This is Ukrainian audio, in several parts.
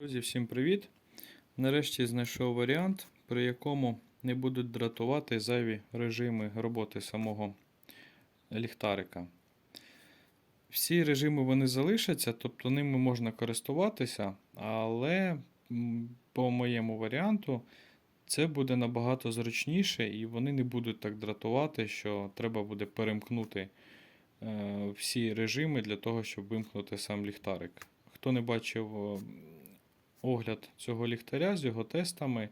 Друзі, всім привіт! Нарешті знайшов варіант, при якому не будуть дратувати зайві режими роботи самого ліхтарика. Всі режими вони залишаться, тобто ними можна користуватися, але по моєму варіанту це буде набагато зручніше і вони не будуть так дратувати, що треба буде перемкнути е, всі режими для того, щоб вимкнути сам ліхтарик. Хто не бачив огляд цього ліхтаря з його тестами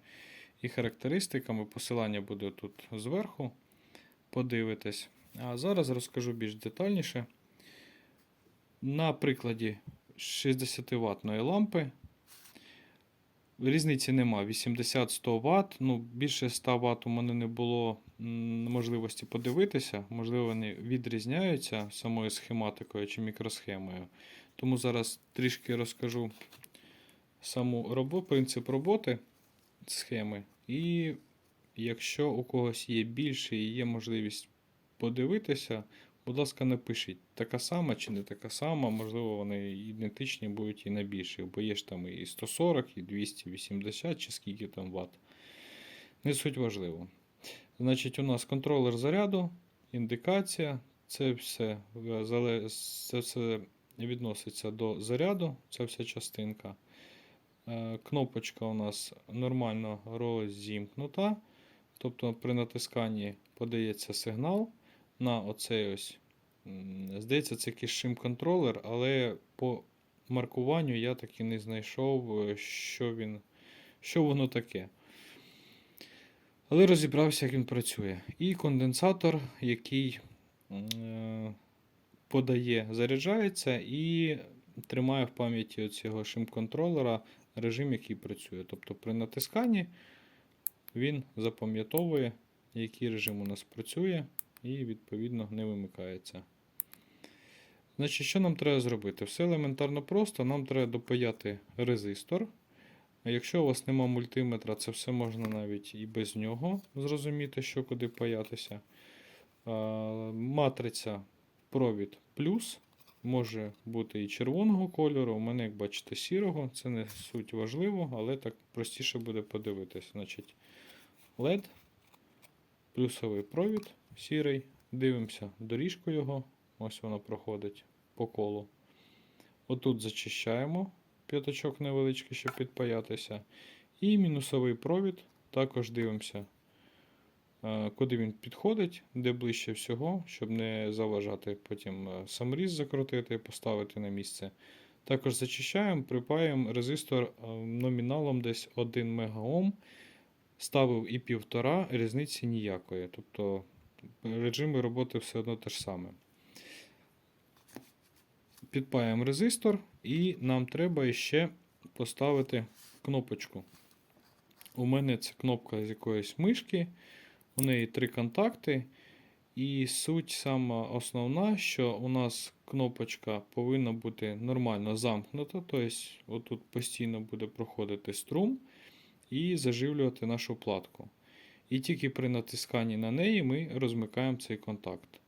і характеристиками. Посилання буде тут зверху. Подивитесь. А зараз розкажу більш детальніше. На прикладі 60 ваттної лампи. Різниці нема. 80-100 Вт. Ну, більше 100 Вт у мене не було можливості подивитися. Можливо, вони відрізняються самою схематикою чи мікросхемою. Тому зараз трішки розкажу саму робо, принцип роботи схеми. І якщо у когось є більше і є можливість подивитися, будь ласка, напишіть, така сама чи не така сама, можливо, вони ідентичні будуть і на більших, бо є ж там і 140, і 280, чи скільки там ватт. Не суть важливо. Значить, у нас контролер заряду, індикація, це все, це все відноситься до заряду, ця вся частинка. Е, Кнопочка у нас нормально розімкнута. Тобто при натисканні подається сигнал на оцей ось. Здається, це якийсь шим-контролер, але по маркуванню я так і не знайшов, е, що, він, що воно таке. Але розібрався, як він працює. І конденсатор, який е, подає, заряджається і тримає в пам'яті цього шим-контролера режим, який працює. Тобто при натисканні він запам'ятовує, який режим у нас працює, і відповідно не вимикається. Значить, що нам треба зробити? Все елементарно просто. Нам треба допаяти резистор. Якщо у вас нема мультиметра, це все можна навіть і без нього зрозуміти, що куди паятися. Матриця провід плюс може бути і червоного кольору. У мене, як бачите, сірого. Це не суть важливо, але так простіше буде подивитись. Значить, LED, плюсовий провід сірий. Дивимося доріжку його. Ось вона проходить по колу. Отут зачищаємо п'ятачок невеличкий, щоб підпаятися. І мінусовий провід. Також дивимося, куди він підходить, де ближче всього, щоб не заважати потім е, саморіз закрутити, поставити на місце. Також зачищаємо, припаємо резистор е, номіналом десь 1 мегаом. Ставив і 1,5, різниці ніякої. Тобто режими роботи все одно те ж саме. Підпаємо резистор, і нам треба ще поставити кнопочку. У мене це кнопка з якоїсь мишки, у неї три контакти. І суть сама основна, що у нас кнопочка повинна бути нормально замкнута, тобто отут постійно буде проходити струм і заживлювати нашу платку. І тільки при натисканні на неї ми розмикаємо цей контакт.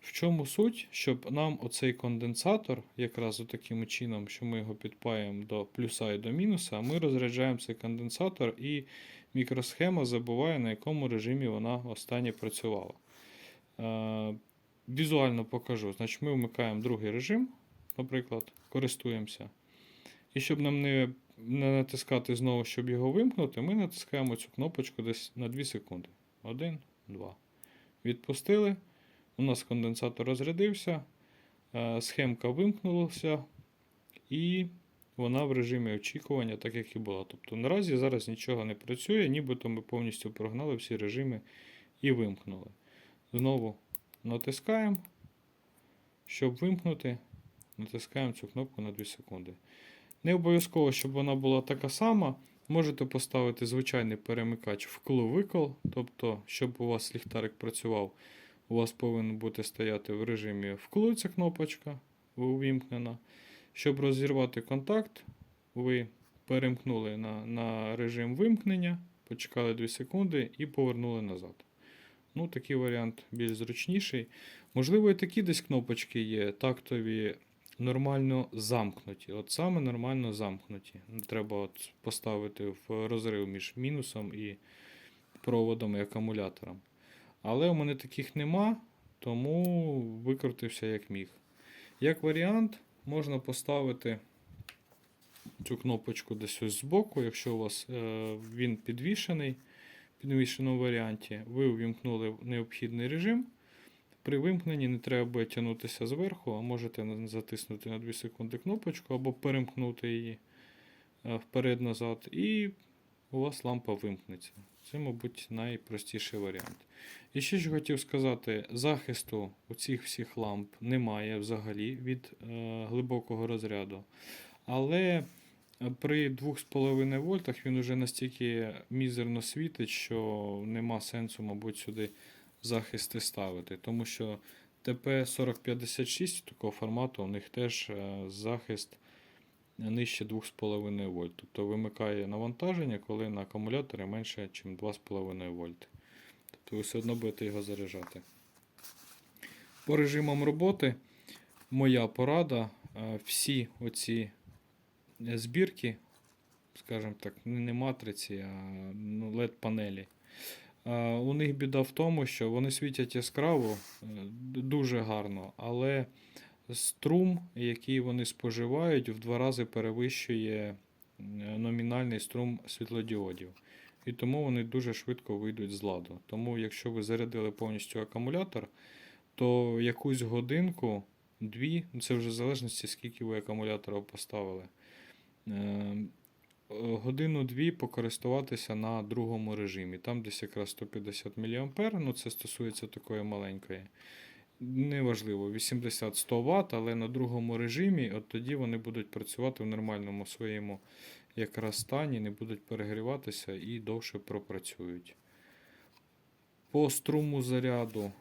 В чому суть? Щоб нам оцей конденсатор, якраз таким чином, що ми його підпаємо до плюса і до мінуса, ми розряджаємо цей конденсатор і мікросхема забуває, на якому режимі вона останнє працювала. Е, Візуально покажу. Значить, Ми вмикаємо другий режим, наприклад, користуємося. І щоб нам не, не натискати знову, щоб його вимкнути, ми натискаємо цю кнопочку десь на 2 секунди. 1, 2. Відпустили. У нас конденсатор розрядився, е, схемка вимкнулася, і вона в режимі очікування, так як і була. Тобто наразі зараз нічого не працює, нібито ми повністю прогнали всі режими і вимкнули. Знову натискаємо. Щоб вимкнути, натискаємо цю кнопку на 2 секунди. Не обов'язково, щоб вона була така сама. Можете поставити звичайний перемикач вкл-викл, тобто, щоб у вас ліхтарик працював, у вас повинен бути стояти в режимі вкл ця кнопочка увімкнена. Щоб розірвати контакт, ви перемкнули на, на режим вимкнення, почекали 2 секунди і повернули назад. Ну, такий варіант більш зручніший. Можливо, і такі десь кнопочки є, тактові нормально замкнуті. От саме нормально замкнуті. Треба от поставити в розрив між мінусом і проводом і акумулятором. Але у мене таких нема, тому викрутився як міг. Як варіант, можна поставити цю кнопочку десь ось збоку, якщо у вас е, він підвішений, в підвішеному варіанті, ви увімкнули необхідний режим. При вимкненні не треба буде тягнутися зверху, а можете затиснути на 2 секунди кнопочку або перемкнути її е, вперед-назад, і у вас лампа вимкнеться. Це, мабуть, найпростіший варіант. І ще що хотів сказати: захисту у цих всіх ламп немає взагалі від е, глибокого розряду. Але е, при 2,5 вольтах він уже настільки мізерно світить, що нема сенсу, мабуть, сюди захисти ставити. Тому що ТП-4056 такого формату у них теж е, захист нижче 2,5 вольт. Тобто вимикає навантаження, коли на акумуляторі менше, ніж 2,5 вольт. Тобто ви все одно будете його заряджати. По режимам роботи моя порада. е, Всі оці збірки, скажімо так, не не матриці, а ну, LED-панелі. Е, У них біда в тому, що вони світять яскраво, е, дуже гарно, але струм, який вони споживають, в два рази перевищує е, номінальний струм світлодіодів. І тому вони дуже швидко вийдуть з ладу. Тому, якщо ви зарядили повністю акумулятор, то якусь годинку, дві, ну, це вже в залежності, скільки ви акумуляторів поставили. е, Годину-дві покористуватися на другому режимі. Там десь якраз 150 мА, ну це стосується такої маленької. Неважливо, 80-100 Вт, але на другому режимі, от тоді вони будуть працювати в нормальному своєму якраз стані, не будуть перегріватися і довше пропрацюють. По струму заряду,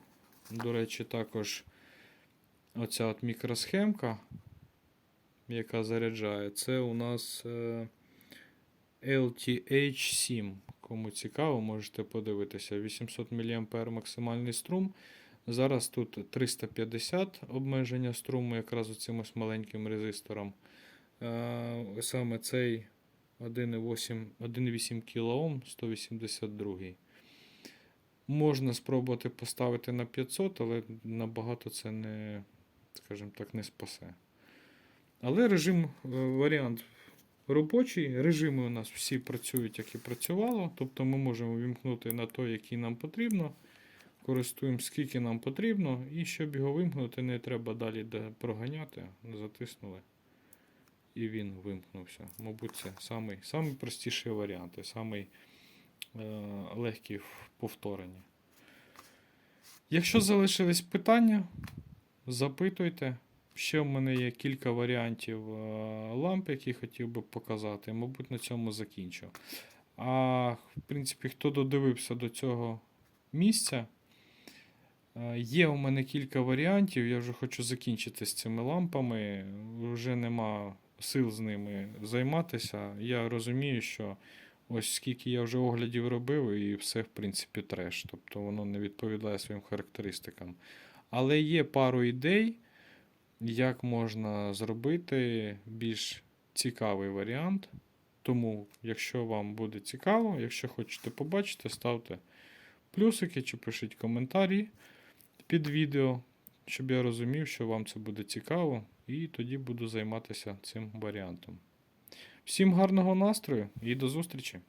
до речі, також оця от мікросхемка, яка заряджає, це у нас е, LTH7. Кому цікаво, можете подивитися. 800 мА максимальний струм. Зараз тут 350 обмеження струму, якраз оцим ось маленьким резистором. Е, Саме цей 1,8 1,8 кОм 182. Можна спробувати поставити на 500, але набагато це не, скажімо так, не спасе. Але режим, е, варіант робочий. Режими у нас всі працюють, як і працювало. Тобто ми можемо вімкнути на той, який нам потрібно. Користуємо скільки нам потрібно, і щоб його вимкнути, не треба далі проганяти. Затиснули. І він вимкнувся. Мабуть, це самий, самий простіший варіант, самий е, легкий в повторенні. Якщо залишились питання, запитуйте. Ще в мене є кілька варіантів е, ламп, які хотів би показати. Мабуть, на цьому закінчу. А в принципі, хто додивився до цього місця, є у мене кілька варіантів. Я вже хочу закінчити з цими лампами. Вже нема сил з ними займатися. Я розумію, що ось скільки я вже оглядів робив, і все, в принципі, треш. Тобто воно не відповідає своїм характеристикам. Але є пару ідей, як можна зробити більш цікавий варіант. Тому, якщо вам буде цікаво, якщо хочете побачити, ставте плюсики чи пишіть коментарі під відео, щоб я розумів, що вам це буде цікаво, і тоді буду займатися цим варіантом. Всім гарного настрою і до зустрічі!